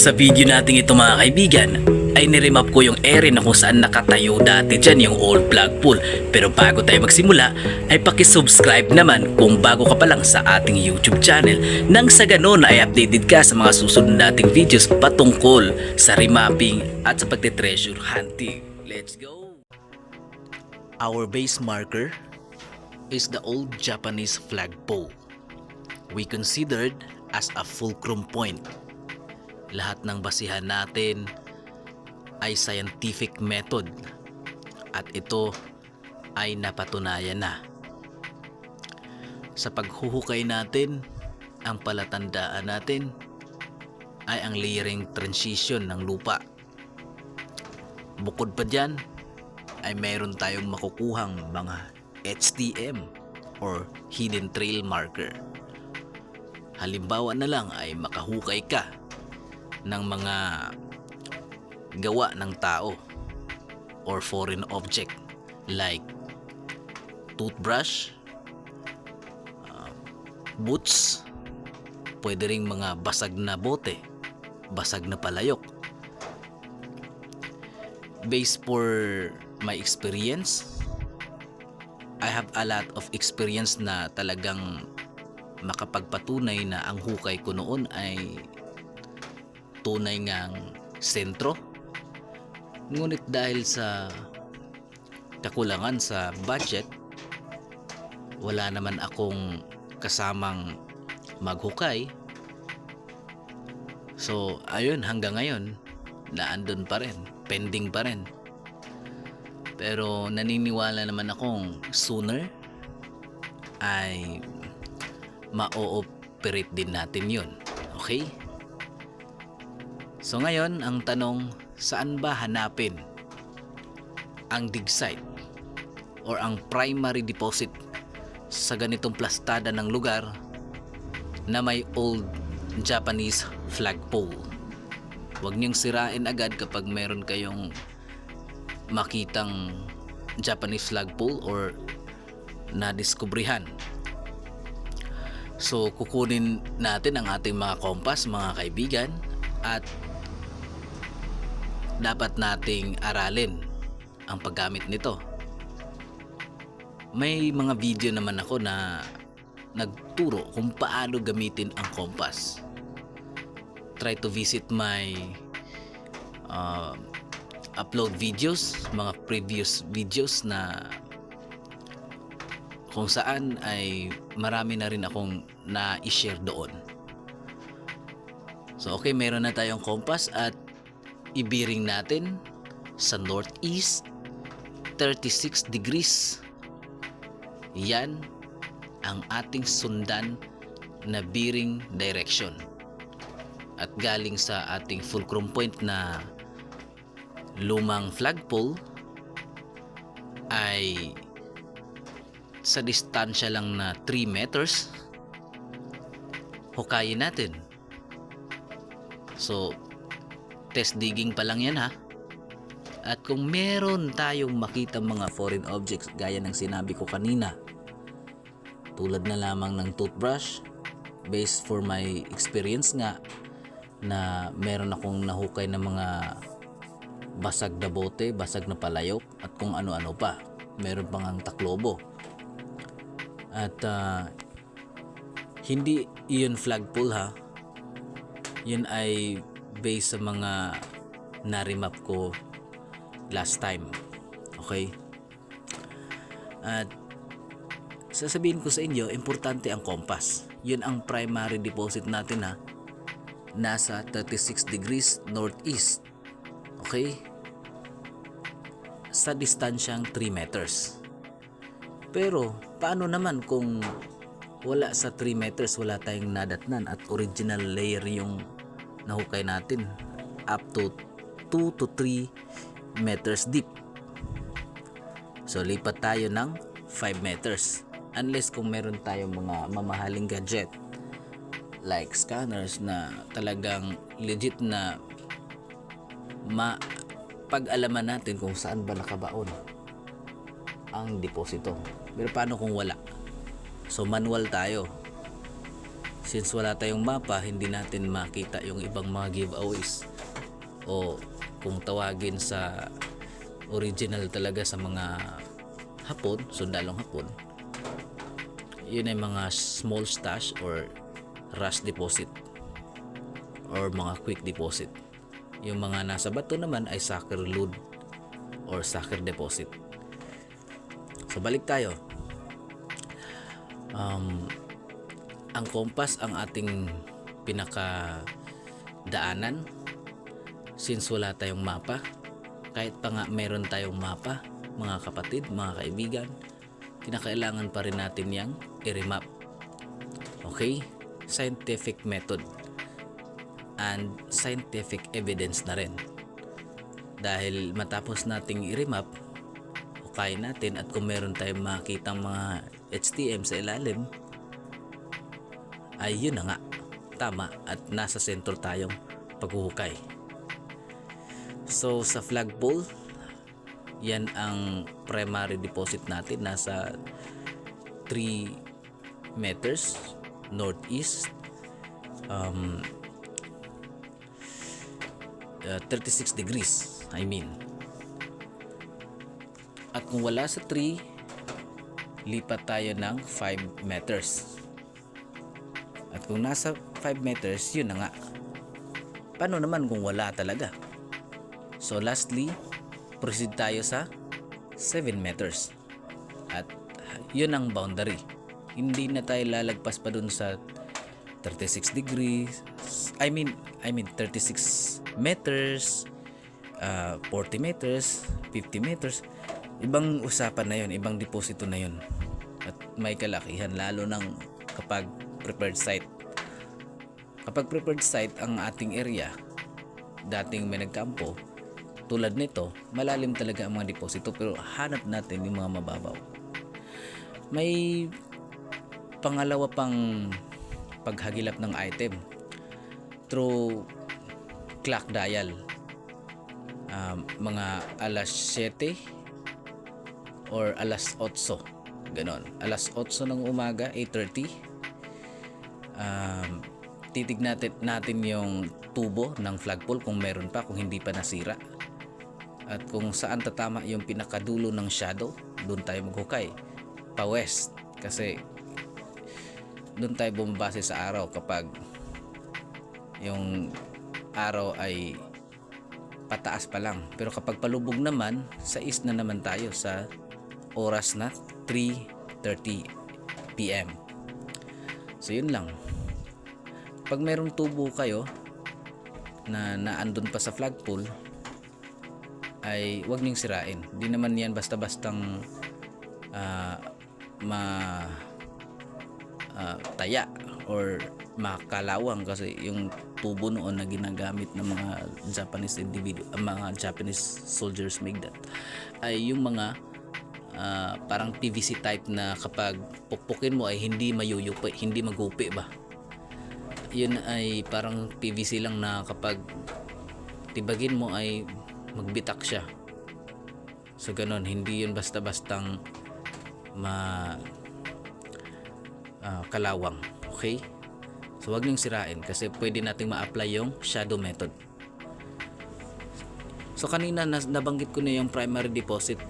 Sa video natin ito mga kaibigan, ay niremap ko yung area na kung saan nakatayo dati dyan yung old flagpole. Pero bago tayo magsimula, ay pakisubscribe naman kung bago ka pa lang sa ating YouTube channel. Nang sa ganon ay updated ka sa mga susunod nating videos patungkol sa remapping at sa pagte-treasure hunting. Let's go! Our base marker is the old Japanese flagpole. We considered as a fulcrum point lahat ng basihan natin ay scientific method at ito ay napatunayan na. Sa paghuhukay natin, ang palatandaan natin ay ang layering transition ng lupa. Bukod pa dyan, ay mayroon tayong makukuhang mga HTM or Hidden Trail Marker. Halimbawa na lang ay makahukay ka ng mga gawa ng tao or foreign object like toothbrush, uh, boots, pwede ring mga basag na bote, basag na palayok. Based for my experience, I have a lot of experience na talagang makapagpatunay na ang hukay ko noon ay tunay ngang sentro. Ngunit dahil sa kakulangan sa budget, wala naman akong kasamang maghukay. So, ayun, hanggang ngayon, naandun pa rin, pending pa rin. Pero naniniwala naman akong sooner ay ma-ooperate din natin yun. Okay? So ngayon, ang tanong, saan ba hanapin ang dig site or ang primary deposit sa ganitong plastada ng lugar na may old Japanese flagpole. Huwag niyong sirain agad kapag meron kayong makitang Japanese flagpole or nadiskubrihan. So kukunin natin ang ating mga kompas mga kaibigan at dapat nating aralin ang paggamit nito. May mga video naman ako na nagturo kung paano gamitin ang kompas. Try to visit my uh, upload videos, mga previous videos na kung saan ay marami na rin akong na-share doon. So okay, meron na tayong compass at ibiring natin sa northeast 36 degrees. Yan ang ating sundan na bearing direction. At galing sa ating fulcrum point na lumang flagpole ay sa distansya lang na 3 meters hukayin natin. So, test digging pa lang yan ha. At kung meron tayong makita mga foreign objects gaya ng sinabi ko kanina, tulad na lamang ng toothbrush, based for my experience nga na meron akong nahukay ng mga basag na bote, basag na palayok at kung ano-ano pa. Meron pang ang taklobo. At ah, hindi iyon flagpole ha. Yun ay based sa mga narimap ko last time. Okay? At sasabihin ko sa inyo, importante ang compass. Yun ang primary deposit natin ha. Nasa 36 degrees northeast. Okay? Sa distansyang 3 meters. Pero, paano naman kung wala sa 3 meters, wala tayong nadatnan at original layer yung nahukay natin up to 2 to 3 meters deep. So lipat tayo ng 5 meters. Unless kung meron tayong mga mamahaling gadget like scanners na talagang legit na ma pag-alaman natin kung saan ba nakabaon ang deposito. Pero paano kung wala? So manual tayo. Since wala tayong mapa, hindi natin makita yung ibang mga giveaways o kung tawagin sa original talaga sa mga hapon, sundalong hapon, yun ay mga small stash or rush deposit or mga quick deposit. Yung mga nasa bato naman ay sucker load or sucker deposit. So balik tayo. Um, ang compass ang ating pinaka daanan since wala tayong mapa kahit pa nga meron tayong mapa mga kapatid, mga kaibigan kinakailangan pa rin natin yang i-remap. Okay? Scientific method. And scientific evidence na rin. Dahil matapos nating i-remap hukay natin at kung meron tayong makitang mga HTM sa ilalim ay yun na nga. Tama at nasa sentro tayong paghuhukay. So sa flagpole yan ang primary deposit natin. Nasa 3 meters northeast. Um, uh, 36 degrees I mean. At kung wala sa 3 lipat tayo ng 5 meters kung nasa 5 meters yun na nga. Paano naman kung wala talaga? So lastly proceed tayo sa 7 meters. At yun ang boundary. Hindi na tayo lalagpas pa dun sa 36 degrees. I mean I mean 36 meters uh, 40 meters 50 meters. Ibang usapan na yun ibang deposito na yun. At may kalakihan lalo ng kapag prepared site kapag prepared site ang ating area dating may nagkampo tulad nito malalim talaga ang mga deposito pero hanap natin yung mga mababaw. May pangalawa pang paghagilap ng item. Through clock dial. Um, mga alas 7 or alas 8 ganon. Alas 8 ng umaga 8.30 um, titig natin, natin yung tubo ng flagpole kung meron pa kung hindi pa nasira at kung saan tatama yung pinakadulo ng shadow doon tayo maghukay pa west kasi doon tayo bumabase sa araw kapag yung araw ay pataas pa lang pero kapag palubog naman sa east na naman tayo sa oras na 3.30 p.m. So yun lang. Pag merong tubo kayo na naandun pa sa flagpole ay wag niyong sirain. Di naman yan basta-bastang ah, ma ah, taya or makalawang kasi yung tubo noon na ginagamit ng mga Japanese individual, mga Japanese soldiers make that ay yung mga ah, parang PVC type na kapag pukpukin mo ay hindi mayuyupi, hindi magupi ba. Yun ay parang PVC lang na kapag tibagin mo ay magbitak siya. So ganun, hindi yun basta-bastang ma ah, kalawang. Okay? So wag niyong sirain kasi pwede nating ma-apply yung shadow method. So kanina nabanggit ko na yung primary deposit.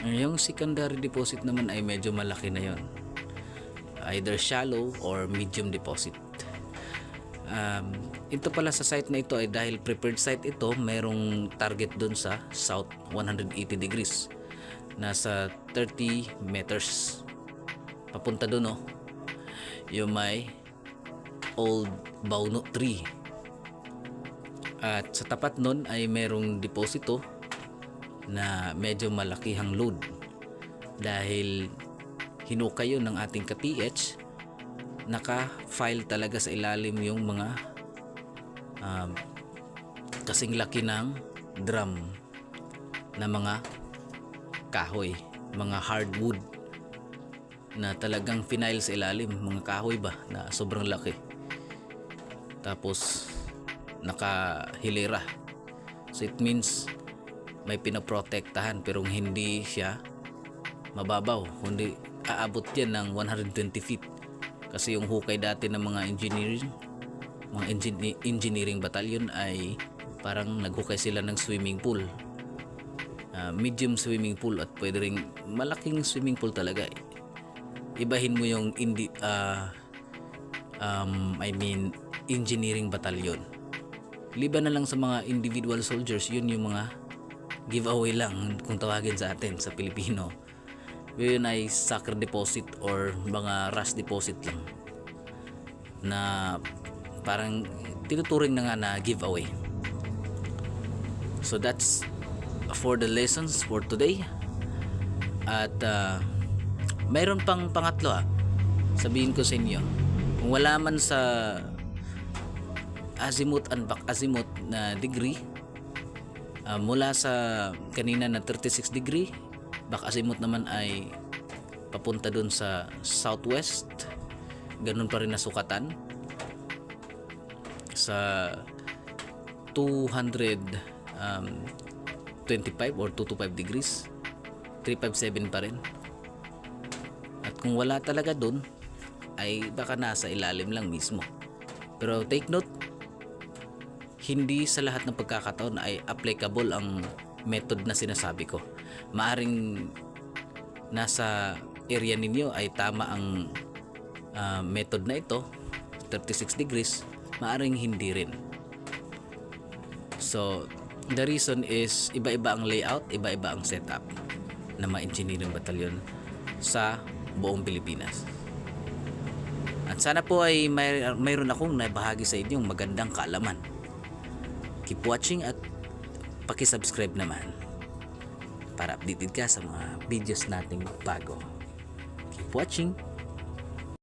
Yung secondary deposit naman ay medyo malaki na yon. Either shallow or medium deposit. Um, ito pala sa site na ito ay dahil prepared site ito, merong target doon sa south 180 degrees. Nasa 30 meters. Papunta doon oh. Yung may old Bauno tree. At sa tapat nun ay merong deposito na medyo malakihang load dahil hinukay yun ng ating ka-TH naka-file talaga sa ilalim yung mga um, kasing laki ng drum na mga kahoy mga hardwood na talagang final sa ilalim. Mga kahoy ba na sobrang laki? Tapos nakahilera so it means may pinaprotektahan pero hindi siya mababaw kundi aabot yan ng 120 feet Kasi yung hukay dati ng mga engineering, mga engin- engineering battalion ay parang naghukay sila ng swimming pool. Ah, medium swimming pool at pwede ring malaking swimming pool talaga. eh. Ibahin mo yung indi, ah, um, I mean engineering battalion. Liban na lang sa mga individual soldiers, yun yung mga giveaway lang kung tawagin sa atin sa Pilipino. Yun ay sacre deposit or mga rush deposit lang na parang tinuturing na nga na giveaway. So that's for the lessons for today. At ah, mayroon pang pangatlo ah. Sabihin ko sa inyo. Kung wala man sa azimuth and back azimuth na degree ah, mula sa kanina na 36 degree back azimuth naman ay papunta dun sa southwest. Ganun pa rin na sukatan sa 200 um, 25 or 225 degrees. 357 pa rin. At kung wala talaga dun ay baka nasa ilalim lang mismo. Pero take note hindi sa lahat ng pagkakataon ay applicable ang method na sinasabi ko maaring nasa area ninyo ay tama ang ah, method na ito 36 degrees maaring hindi rin. So the reason is iba-iba ang layout iba-iba ang setup ng mga engineering battalion sa buong Pilipinas. At sana po ay may, mayroon akong nabahagi sa inyong magandang kaalaman. Keep watching at pakisubscribe naman para updated ka sa mga videos nating bago. Keep watching